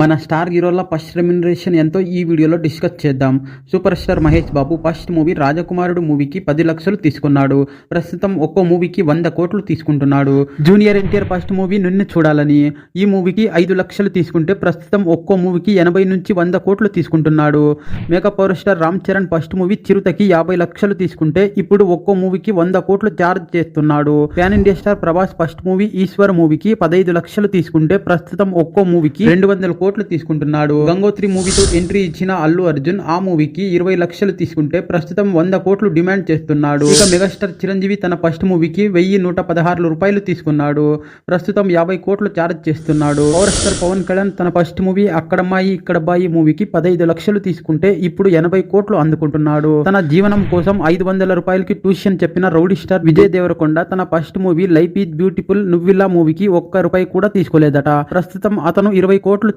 మన స్టార్ హీరోల first remuneration ఎంతో ఈ వీడియోలో డిస్కస్ చేద్దాం. Super star Mahesh Babu first movie Rajakumarudu మూవీకి పది లక్షలు తీసుకున్నాడు. ప్రస్తుతం ఒక్కో మూవీకి వంద కోట్లు తీసుకుంటున్నాడు. జూనియర్ ఎన్టీఆర్ ఫస్ట్ మూవీ నిన్ను చూడాలని. ఈ మూవీకి ఐదు లక్షలు తీసుకుంటే ప్రస్తుతం ఒక్కో మూవీకి ఎనభై నుంచి వంద కోట్లు తీసుకుంటున్నాడు. Mega power star Ram Charan first movie చిరుతకి యాభై లక్షలు తీసుకుంటే ఇప్పుడు ఒక్కో మూవీకి వంద కోట్లు ఛార్జ్ చేస్తున్నాడు. Pan India star Prabhas first movie Eeshwar మూవీకి పదహైదు లక్షలు తీసుకుంటే ప్రస్తుతం ఒక్కో మూవీకి రెండు వందల కోట్లు తీసుకుంటున్నాడు. గంగోత్రి మూవీతో ఎంట్రీ ఇచ్చిన అల్లు అర్జున్ ఆ మూవీకి ఇరవై లక్షలు తీసుకుంటే ప్రస్తుతం వంద కోట్లు డిమాండ్ చేస్తున్నాడు. ఇక మెగాస్టార్ చిరంజీవి తన ఫస్ట్ మూవీకి వెయ్యి నూట పదహారు రూపాయలు తీసుకున్నాడు. ప్రస్తుతం యాభై కోట్లు ఛార్జ్ చేస్తున్నాడు. పవర్ స్టార్ పవన్ కళ్యాణ్ తన ఫస్ట్ మూవీ అక్కడమ్మాయి ఇక్కడబ్బాయి మూవీకి పదహైదు లక్షలు తీసుకుంటే ఇప్పుడు ఎనభై కోట్లు అందుకుంటున్నాడు. తన జీవనం కోసం ఐదు వందల రూపాయలకి ట్యూషన్ చెప్పిన రౌడీ స్టార్ విజయ్ దేవరకొండ తన first movie life is beautiful Nuvvila మూవీకి ఒక్క రూపాయి కూడా తీసుకోలేదట. ప్రస్తుతం అతను ఇరవై కోట్లు